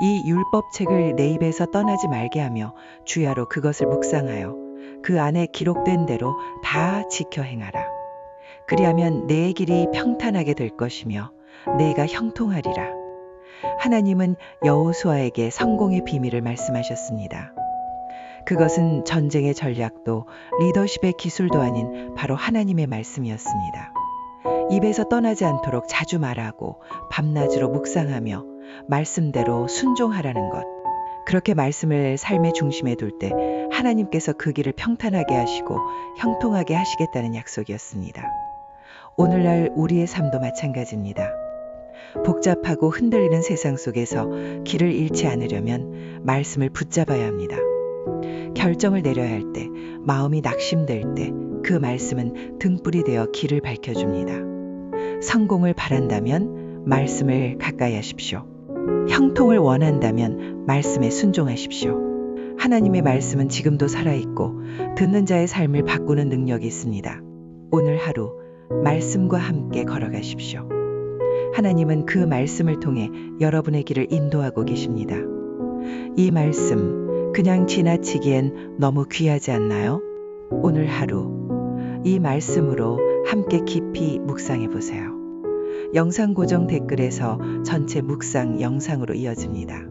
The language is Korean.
이 율법책을 내 입에서 떠나지 말게 하며 주야로 그것을 묵상하여 그 안에 기록된 대로 다 지켜 행하라. 그리하면 내 길이 평탄하게 될 것이며 내가 형통하리라. 하나님은 여호수아에게 성공의 비밀을 말씀하셨습니다. 그것은 전쟁의 전략도 리더십의 기술도 아닌 바로 하나님의 말씀이었습니다. 입에서 떠나지 않도록 자주 말하고 밤낮으로 묵상하며 말씀대로 순종하라는 것. 그렇게 말씀을 삶의 중심에 둘 때 하나님께서 그 길을 평탄하게 하시고 형통하게 하시겠다는 약속이었습니다. 오늘날 우리의 삶도 마찬가지입니다. 복잡하고 흔들리는 세상 속에서 길을 잃지 않으려면 말씀을 붙잡아야 합니다. 결정을 내려야 할 때, 마음이 낙심될 때, 그 말씀은 등불이 되어 길을 밝혀줍니다. 성공을 바란다면 말씀을 가까이 하십시오. 형통을 원한다면 말씀에 순종하십시오. 하나님의 말씀은 지금도 살아있고 듣는 자의 삶을 바꾸는 능력이 있습니다. 오늘 하루 말씀과 함께 걸어가십시오. 하나님은 그 말씀을 통해 여러분의 길을 인도하고 계십니다. 이 말씀 그냥 지나치기엔 너무 귀하지 않나요? 오늘 하루 이 말씀으로 함께 깊이 묵상해 보세요. 영상 고정 댓글에서 전체 묵상 영상으로 이어집니다.